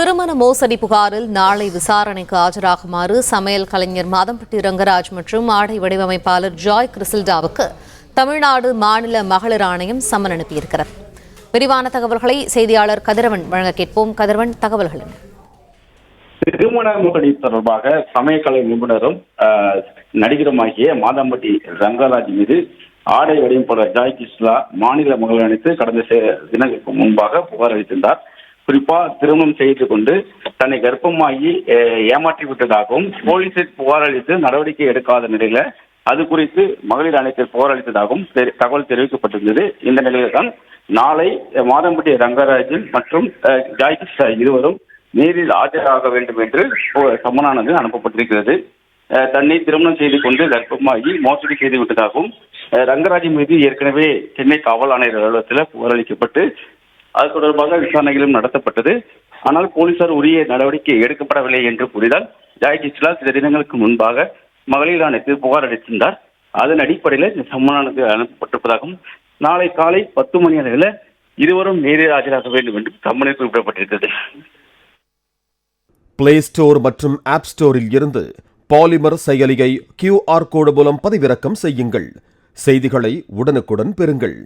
திருமண மோசடி புகாரில் நாளை விசாரணைக்கு ஆஜராகுமாறு சமையல் கலைஞர் மாதம்பட்டி ரங்கராஜ் மற்றும் ஆடை வடிவமைப்பாளர் ஜாய் கிறிசில்டாவுக்கு தமிழ்நாடு மாநில மகளிர் ஆணையம் சம்மன் அனுப்பியிருக்கிறது. விரிவான தகவல்களை செய்தியாளர் கதிரவன் வழங்க கேட்போம். கதிரவன் தகவல்கள் திருமண மோசடி தொடர்பாக சமயக்கலை நிபுணரும் நடிகருமாகிய மாதம்பட்டி ரங்கராஜ் மீது ஆடை வடிவமைப்பாளர் ஜாய் கிஸ்லா மாநில மகளிர் அணித்து கடந்த சில தினங்களுக்கு முன்பாக புகார் அளித்திருந்தார். குறிப்பா திருமணம் செய்து கொண்டு தன்னை கர்ப்பமாகி ஏமாற்றி விட்டதாகவும் போலீசில் புகார் அளித்து நடவடிக்கை எடுக்காத நிலையில அது குறித்து மகளிர் ஆணையத்தில் புகார் அளித்ததாகவும் தெரி- தகவல் தெரிவிக்கப்பட்டிருந்தது. இந்த நிலையில்தான் தான் நாளை மாதம்பட்டி ரங்கராஜன் மற்றும் அஹ், ஜாய் கிஸ்லா இருவரும் நேரில் ஆஜராக வேண்டும் என்று சமனானது சம்மனானது அனுப்பப்பட்டிருக்கிறது. அஹ் தன்னை திருமணம் செய்து கொண்டு கர்ப்பமாகி மோசடி செய்து விட்டதாகவும் அஹ் ரங்கராஜ் மீது ஏற்கனவே சென்னை காவல் ஆணையர் அலுவலகத்தில் புகார் அளிக்கப்பட்டு அது தொடர்பாக விசாரணைகளும் நடத்தப்பட்டது. ஆனால் போலீசார் உரிய நடவடிக்கை எடுக்கப்படவில்லை என்று புரிதால் ஜாய் கிச்லா சில தினங்களுக்கு முன்பாக மகளிர் ஆணையத்தில் புகார் அளித்திருந்தார். அதன் அடிப்படையில் இந்த சம்மனானது அனுப்பப்பட்டிருப்பதாகவும் நாளை காலை பத்து மணி அளவில் இருவரும் நேரில் ஆஜராக வேண்டும் என்று சம்மனில் குறிப்பிடப்பட்டிருக்கிறது பிளே ஸ்டோர் மற்றும் ஆப் ஸ்டோரில் இருந்து பாலிமர் செயலியை கியூஆர் கோடு மூலம் பதிவிறக்கம் செய்யுங்கள். செய்திகளை உடனுக்குடன் பெறுங்கள்.